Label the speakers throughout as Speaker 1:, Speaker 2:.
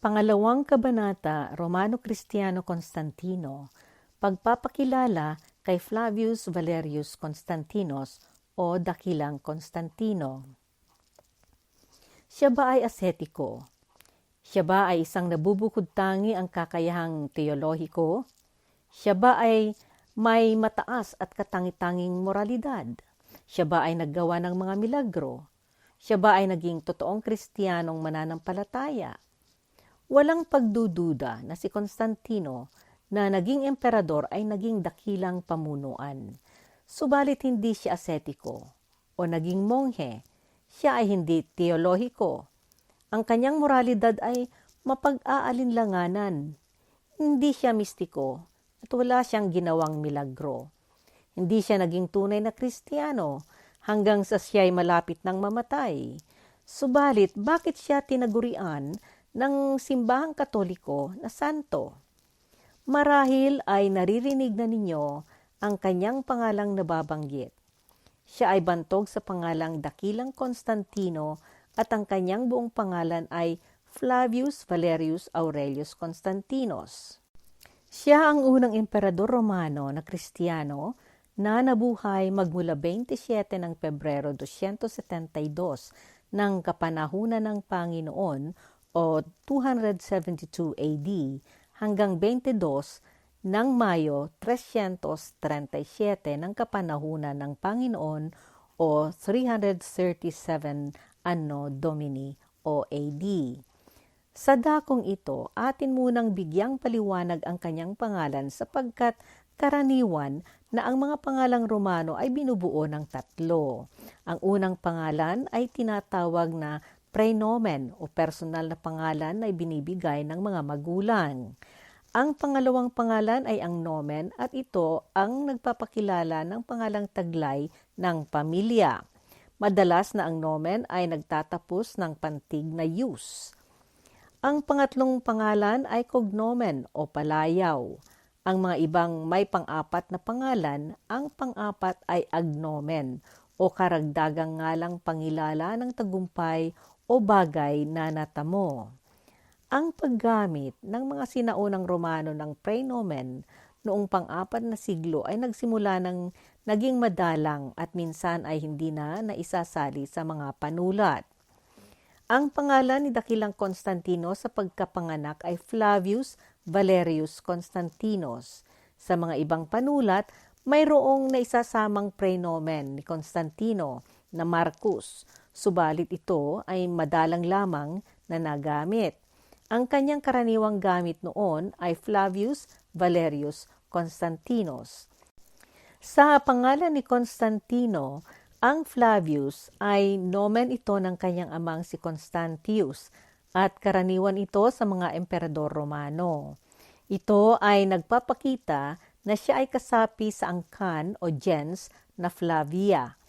Speaker 1: Pangalawang Kabanata, Romano-Kristiyano Constantino, Pagpapakilala kay Flavius Valerius Constantinos o Dakilang Constantino. Siya ba ay asetiko? Siya ba ay isang nabubukod tangi ang kakayahang teolohiko? Siya ba ay may mataas at katangi-tanging moralidad? Siya ba ay naggawa ng mga milagro? Siya ba ay naging totoong kristiyanong mananampalataya? Walang pagdududa na si Constantino na naging emperador ay naging dakilang pamunuan. Subalit hindi siya asetiko o naging monghe. Siya ay hindi teolohiko. Ang kanyang moralidad ay mapag-aalinlanganan. Hindi siya mistiko at wala siyang ginawang milagro. Hindi siya naging tunay na kristyano hanggang sa siya ay malapit ng mamatay. Subalit, bakit siya tinagurian ng simbahang katoliko na santo. Marahil ay naririnig na ninyo ang kanyang pangalang nababanggit. Siya ay bantog sa pangalang Dakilang Constantino at ang kanyang buong pangalan ay Flavius Valerius Aurelius Constantinos. Siya ang unang emperador Romano na Kristiyano na nabuhay magmula 27 ng Pebrero 272 ng kapanahunan ng Panginoon o 272 AD hanggang 22 ng Mayo 337 ng kapanahunan ng Panginoon o 337 Anno Domini o AD. Sa dakong ito, atin munang bigyang paliwanag ang kanyang pangalan sapagkat karaniwan na ang mga pangalang Romano ay binubuo ng tatlo. Ang unang pangalan ay tinatawag na prenomen o personal na pangalan na ibinibigay ng mga magulang. Ang pangalawang pangalan ay ang nomen at ito ang nagpapakilala ng pangalang taglay ng pamilya. Madalas na ang nomen ay nagtatapos ng pantig na use. Ang pangatlong pangalan ay cognomen o palayaw. Ang mga ibang may pang-apat na pangalan, ang pang-apat ay agnomen o karagdagang ngalang pangilala ng tagumpay o bagay na natamo. Ang paggamit ng mga sinaunang Romano ng prenomen noong pang-apat na siglo ay nagsimula ng naging madalang at minsan ay hindi na naisasali sa mga panulat. Ang pangalan ni Dakilang Konstantino sa pagkapanganak ay Flavius Valerius Constantinos. Sa mga ibang panulat, mayroong naisasamang prenomen ni Konstantino na Marcus subalit ito ay madalang lamang na nagamit. Ang kanyang karaniwang gamit noon ay Flavius Valerius Constantinos. Sa pangalan ni Constantino, ang Flavius ay nomen ito ng kanyang amang si Constantius at karaniwan ito sa mga emperador Romano. Ito ay nagpapakita na siya ay kasapi sa angkan o gens na Flavia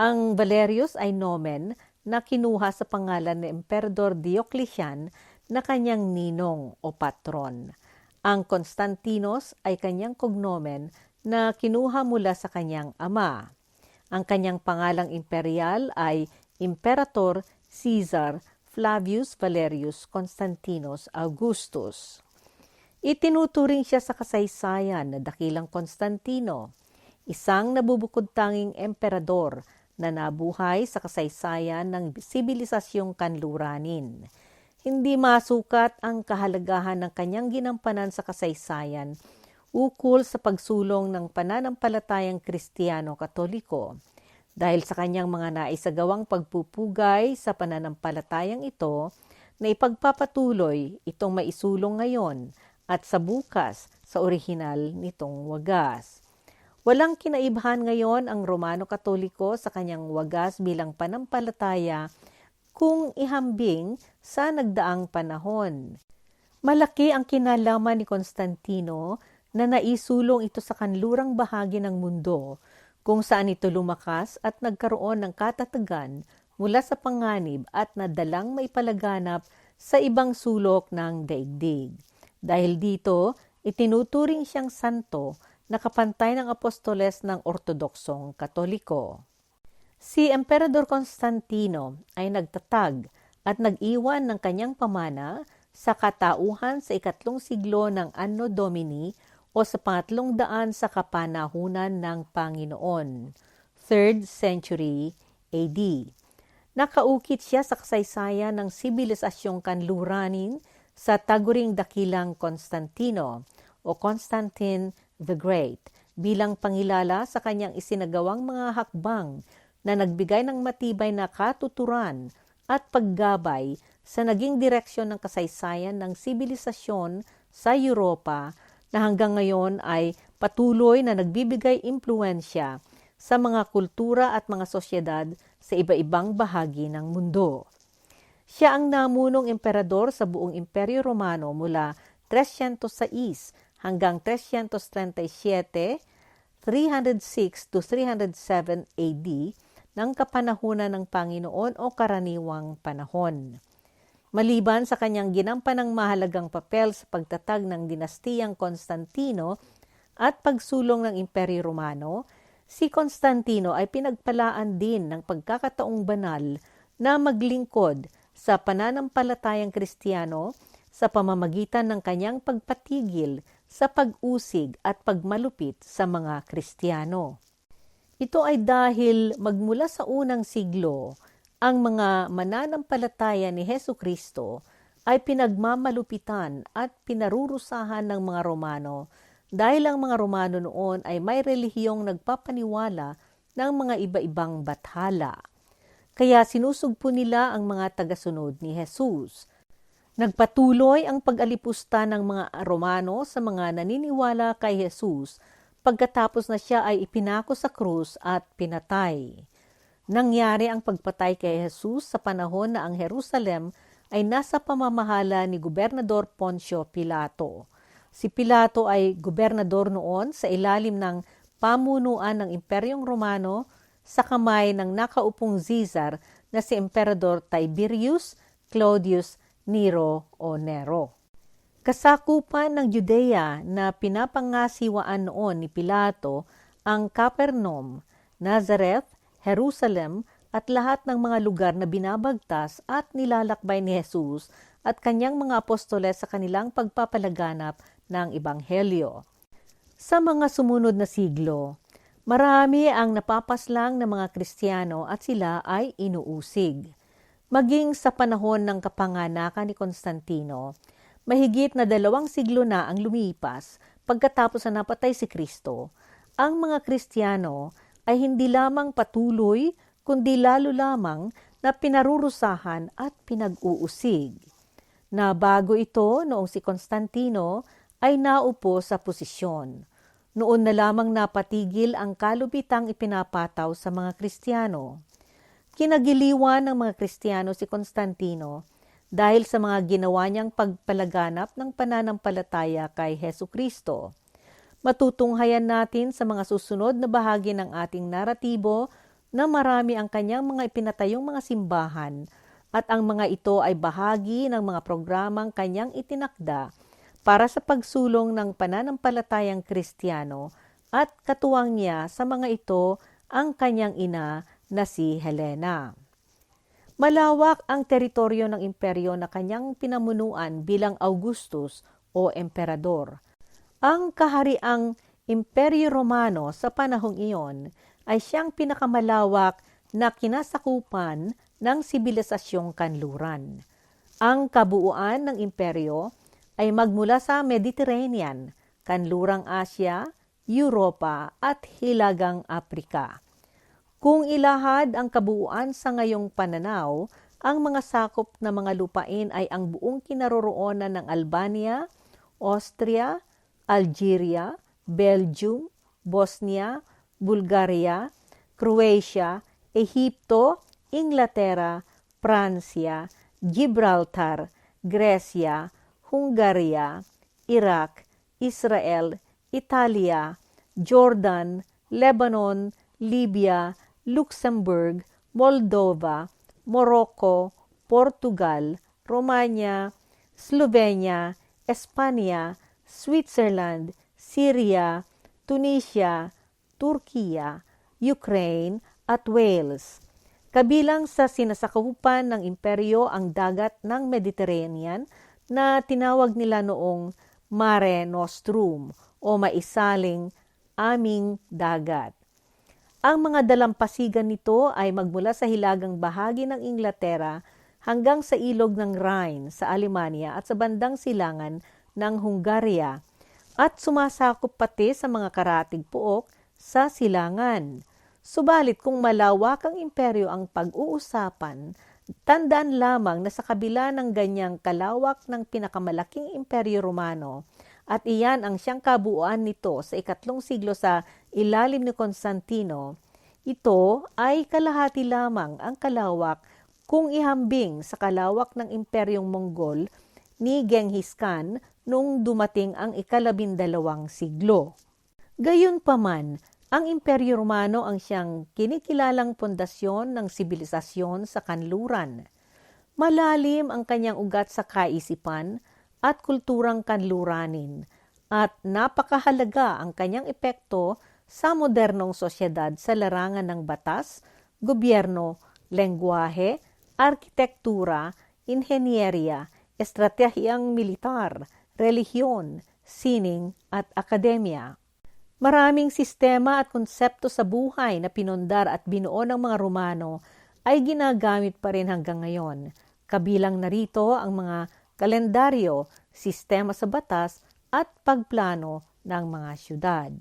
Speaker 1: ang Valerius ay nomen na kinuha sa pangalan ni Emperador Diocletian na kanyang ninong o patron. Ang Constantinos ay kanyang cognomen na kinuha mula sa kanyang ama. Ang kanyang pangalang imperial ay Imperator Caesar Flavius Valerius Constantinos Augustus. Itinuturing siya sa kasaysayan na dakilang Konstantino, isang nabubukod tanging emperador na nabuhay sa kasaysayan ng sibilisasyong kanluranin. Hindi masukat ang kahalagahan ng kanyang ginampanan sa kasaysayan ukol sa pagsulong ng pananampalatayang Kristiyano-Katoliko. Dahil sa kanyang mga naisagawang pagpupugay sa pananampalatayang ito, na ipagpapatuloy itong maisulong ngayon at sa bukas sa orihinal nitong wagas. Walang kinaibahan ngayon ang Romano Katoliko sa kanyang wagas bilang panampalataya kung ihambing sa nagdaang panahon. Malaki ang kinalaman ni Konstantino na naisulong ito sa kanlurang bahagi ng mundo kung saan ito lumakas at nagkaroon ng katatagan mula sa panganib at nadalang maipalaganap sa ibang sulok ng daigdig. Dahil dito, itinuturing siyang santo nakapantay ng apostoles ng Ortodoksong Katoliko. Si Emperador Constantino ay nagtatag at nag-iwan ng kanyang pamana sa katauhan sa ikatlong siglo ng Anno Domini o sa pangatlong daan sa kapanahunan ng Panginoon, 3rd century AD. Nakaukit siya sa kasaysayan ng sibilisasyong kanluranin sa taguring dakilang Constantino o Constantine the Great bilang pangilala sa kanyang isinagawang mga hakbang na nagbigay ng matibay na katuturan at paggabay sa naging direksyon ng kasaysayan ng sibilisasyon sa Europa na hanggang ngayon ay patuloy na nagbibigay impluensya sa mga kultura at mga sosyedad sa iba-ibang bahagi ng mundo. Siya ang namunong emperador sa buong Imperyo Romano mula 306 hanggang 337, 306 to 307 AD ng kapanahunan ng Panginoon o karaniwang panahon. Maliban sa kanyang ginampanang mahalagang papel sa pagtatag ng dinastiyang Konstantino at pagsulong ng Imperyo Romano, si Konstantino ay pinagpalaan din ng pagkakataong banal na maglingkod sa pananampalatayang Kristiyano sa pamamagitan ng kanyang pagpatigil sa pag-usig at pagmalupit sa mga Kristiyano. Ito ay dahil magmula sa unang siglo, ang mga mananampalataya ni Heso Kristo ay pinagmamalupitan at pinarurusahan ng mga Romano dahil ang mga Romano noon ay may relihiyong nagpapaniwala ng mga iba-ibang bathala. Kaya sinusugpo nila ang mga tagasunod ni Jesus. Nagpatuloy ang pag-alipusta ng mga Romano sa mga naniniwala kay Jesus pagkatapos na siya ay ipinako sa krus at pinatay. Nangyari ang pagpatay kay Jesus sa panahon na ang Jerusalem ay nasa pamamahala ni Gobernador Poncio Pilato. Si Pilato ay gobernador noon sa ilalim ng pamunuan ng Imperyong Romano sa kamay ng nakaupong Caesar na si Emperador Tiberius Claudius Nero o Nero. Kasakupan ng Judea na pinapangasiwaan noon ni Pilato ang Capernaum, Nazareth, Jerusalem at lahat ng mga lugar na binabagtas at nilalakbay ni Jesus at kanyang mga apostoles sa kanilang pagpapalaganap ng Ebanghelyo. Sa mga sumunod na siglo, marami ang napapaslang ng mga Kristiyano at sila ay inuusig. Maging sa panahon ng kapanganakan ni Konstantino, mahigit na dalawang siglo na ang lumipas pagkatapos na napatay si Kristo, ang mga Kristiyano ay hindi lamang patuloy kundi lalo lamang na pinarurusahan at pinag-uusig. Na bago ito noong si Konstantino ay naupo sa posisyon. Noon na lamang napatigil ang kalubitang ipinapataw sa mga Kristiyano. Kinagiliwan ng mga Kristiyano si Konstantino dahil sa mga ginawa niyang pagpalaganap ng pananampalataya kay Heso Kristo. Matutunghayan natin sa mga susunod na bahagi ng ating naratibo na marami ang kanyang mga ipinatayong mga simbahan at ang mga ito ay bahagi ng mga programang kanyang itinakda para sa pagsulong ng pananampalatayang Kristiyano at katuwang niya sa mga ito ang kanyang ina na si Helena. Malawak ang teritoryo ng imperyo na kanyang pinamunuan bilang Augustus o emperador ang kahariang Imperyo Romano sa panahong iyon ay siyang pinakamalawak na kinasakupan ng sibilisasyong kanluran. Ang kabuuan ng imperyo ay magmula sa Mediterranean, kanlurang Asya, Europa at Hilagang Aprika. Kung ilahad ang kabuuan sa ngayong pananaw, ang mga sakop na mga lupain ay ang buong kinaroroonan ng Albania, Austria, Algeria, Belgium, Bosnia, Bulgaria, Croatia, Ehipto, Inglaterra, Pransya, Gibraltar, Gresya, Hungaria, Iraq, Israel, Italia, Jordan, Lebanon, Libya, Luxembourg, Moldova, Morocco, Portugal, Romania, Slovenia, Espanya, Switzerland, Syria, Tunisia, Turkiya, Ukraine at Wales. Kabilang sa sinasakahupan ng imperyo ang dagat ng Mediterranean na tinawag nila noong Mare Nostrum o maisaling aming dagat. Ang mga dalampasigan nito ay magmula sa hilagang bahagi ng Inglaterra hanggang sa ilog ng Rhine sa Alemania at sa bandang silangan ng Hungaria at sumasakop pati sa mga karatig puok sa silangan. Subalit kung malawak ang imperyo ang pag-uusapan, tandaan lamang na sa kabila ng ganyang kalawak ng pinakamalaking imperyo Romano, at iyan ang siyang kabuuan nito sa ikatlong siglo sa ilalim ni Constantino, ito ay kalahati lamang ang kalawak kung ihambing sa kalawak ng imperyong Mongol ni Genghis Khan noong dumating ang ikalabindalawang siglo. Gayunpaman, ang Imperyo Romano ang siyang kinikilalang pundasyon ng sibilisasyon sa kanluran. Malalim ang kanyang ugat sa kaisipan at kulturang kanluranin at napakahalaga ang kanyang epekto sa modernong sosyedad sa larangan ng batas, gobyerno, lengguwahe, arkitektura, inhenyerya, estratehiyang militar, relihiyon, sining at akademya. Maraming sistema at konsepto sa buhay na pinundar at binuo ng mga Romano ay ginagamit pa rin hanggang ngayon. Kabilang narito ang mga kalendaryo, sistema sa batas at pagplano ng mga syudad.